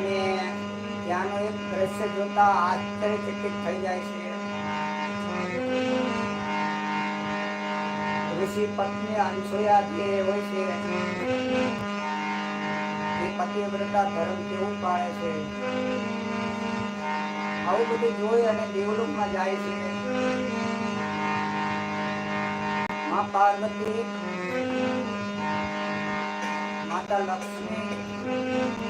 અને ત્યાંનું એક દ્રશ્ય જોતા આશ્ચર્યચકિત થઈ જાય છે. ઋષિ પત્ની અનસુયા જે હોય છે. એ પતિવ્રતા ધર્મ કેવું પાળે છે? આવું બધું જોઈ અને દેવલોકમાં જાય છે. મા પાર્વતી, માતા લક્ષ્મી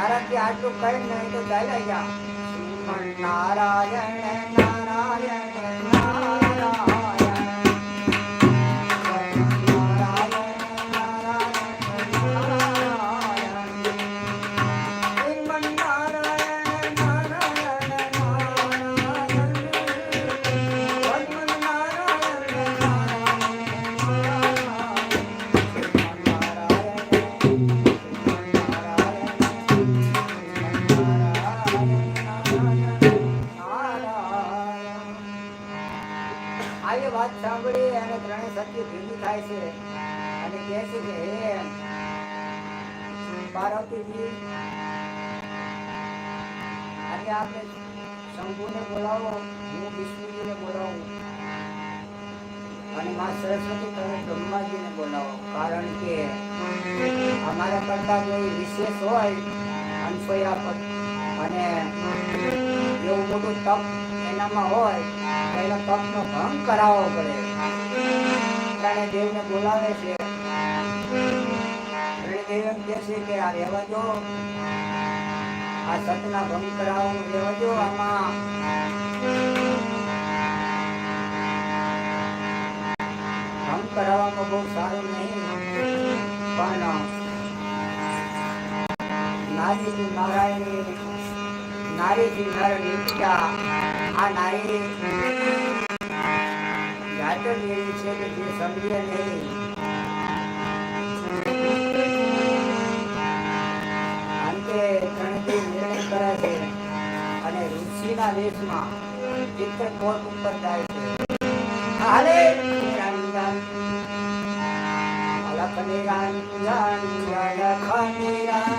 નારાજથી આટલું કહી નહીં તો ચાલ્યા ગયા શ્રીમન નારાયણ નારાયણ નારાયણ કારણ અમારા કરતા કોઈ વિશેષ હોય અનસોયા અને એવું મોટું તપ એનામાં હોય, તો તપનો ભંગ કરાવવો પડે. ત્રણે દેવને બોલાવે છે. એમ કહે છે કે આ રહેવા દો આ સતના ભંગ કરાવવાનું રહેવા દો આમાં ભંગ કરાવવામાં બહુ સારું નહીં. પણ નારીજી નારાયણ નારીજી નારાયણ નીચા આ નારી જાત જ એવી છે કે જે સમજે નહીં. ઋષિના વેશમાં ચિત્રકોટ ઉપર જાય છે. હાલે રાણી રાણી રાણી અલખ નિરંજન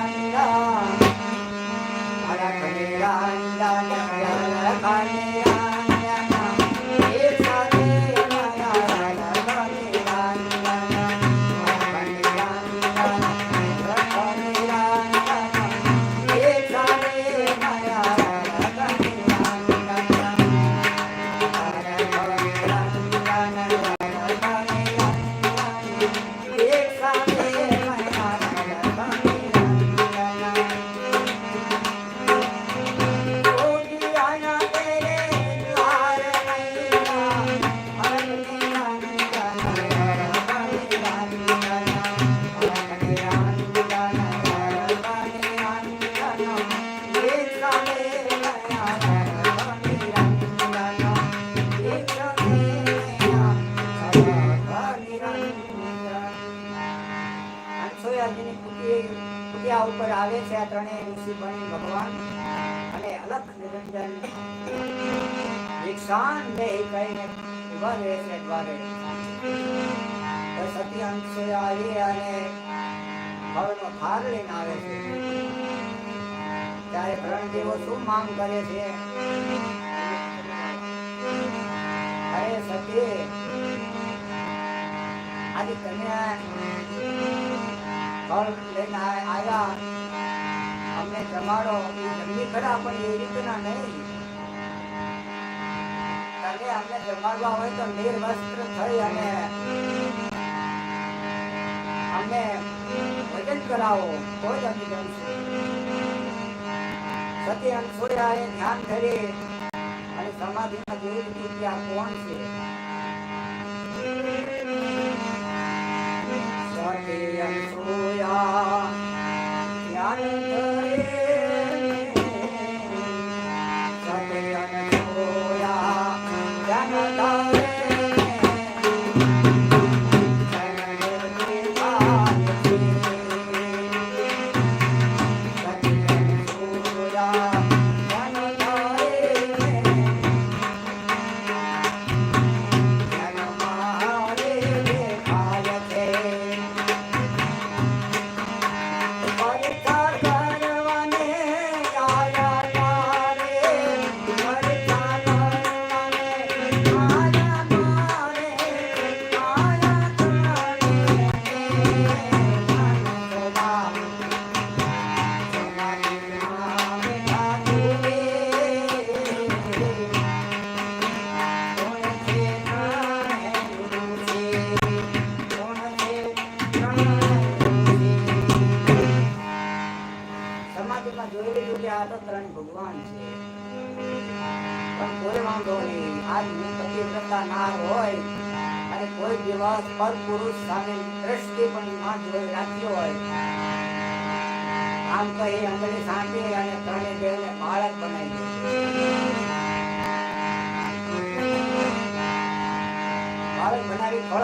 દેહ કહીને ઊભા રહે છે દ્વારે સતી અનસુયા આવી અને ફળનો ભાર લઈને આવે છે ત્યારે ભરણદેવો શું માંગ કરે છે અરે સતી આજે તમે ફળ લઈને આવ્યા અમને જમાડો એ જમવી ખરા પણ એ રીતના નહીં તમે આપણે જમાડવા હોય તો નિર્વસ્ત્ર થઈ અને અમને ભજન કરાવો, તો જ અમે જમશું. સતી અનસુયાએ ધ્યાન કરી અને સમાધિમાં જોઈ લીધું કે આ કોણ છે.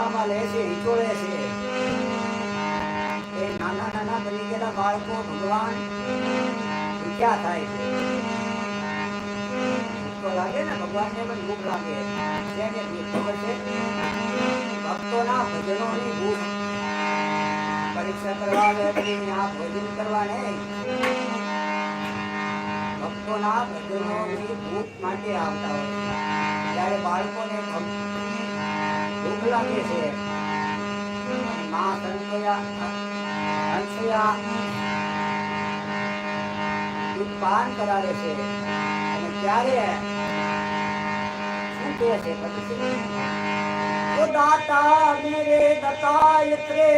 બનાવી લે છે હિચોળે છે. એ નાના નાના બની બાળકો ભગવાન ભૂખ્યા થાય છે. લાગે ને ભગવાનને પણ ભૂખ લાગે. છે ભક્તોના ભજનોની ભૂખ. પરીક્ષા કરવા આવે આ ભજન કરવા ભક્તોના ભજનોની ભૂખ માટે આવતા હોય ત્યારે બાળકોને ભૂખ લાગે છે. મા સંતયા અંશયા દૂધ પાન કરાવે છે. અને ત્યારે શું કહે છે? પછી દાતા, મેરે દતાય ત્રે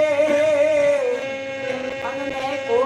અને કો